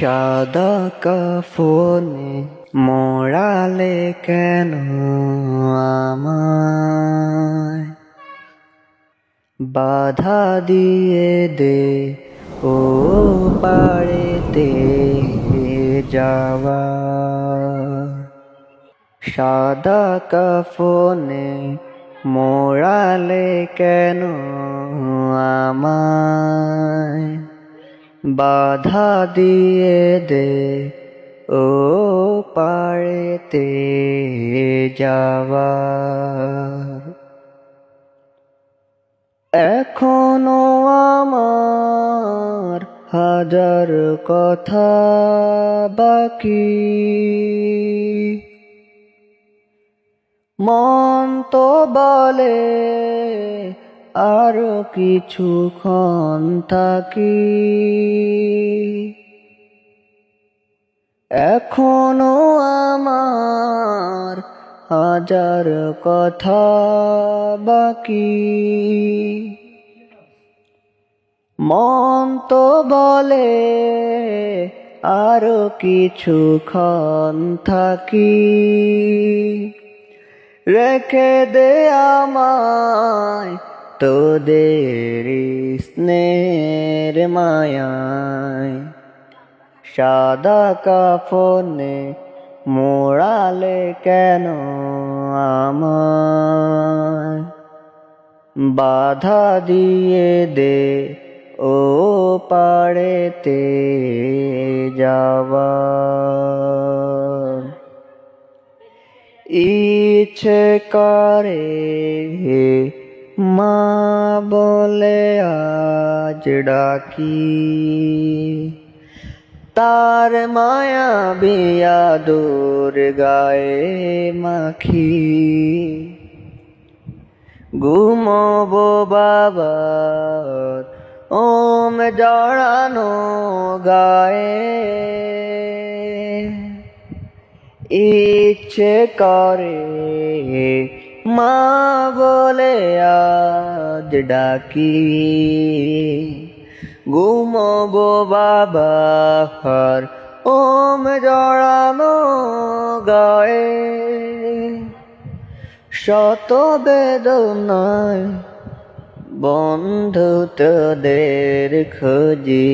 সাদা কাফনে মোড়ালে কেন আমায়? বাধা দিয়ে দে, ও পাড়েতে যাওয়া। সাদা কাফনে মোড়ালে কেন বাধা দিয়ে দে ও পাড়েতে যাওয়া এখনও আমার হাজার কথা বাকি। মন তো বলে আরও কিছুক্ষণ থাকি। এখনও আমার হাজার কথা বাকি। মন তো বলে আরও কিছুক্ষণ থাকি। রেখে দে আমায় তোদের স্নেহের মায়ায় সাদা কাফনে মোড়ালে কেন আমায়? বাধা দিয়ে দে ও পাড়েতে যাওয়া। ইচ্ছে করে মা বলে, আজ ডাকি। তার মায়া বিয়া দূর গায়ে মাখি। ঘুমবো বাবার ওম জড়ানো গায়ে। ইচ্ছে করে মা বলে আজ ডাকি ঘুমবো বাবার ওম জড়ানো গায়ে শত বেদনায় বন্ধু তোদের খুঁজি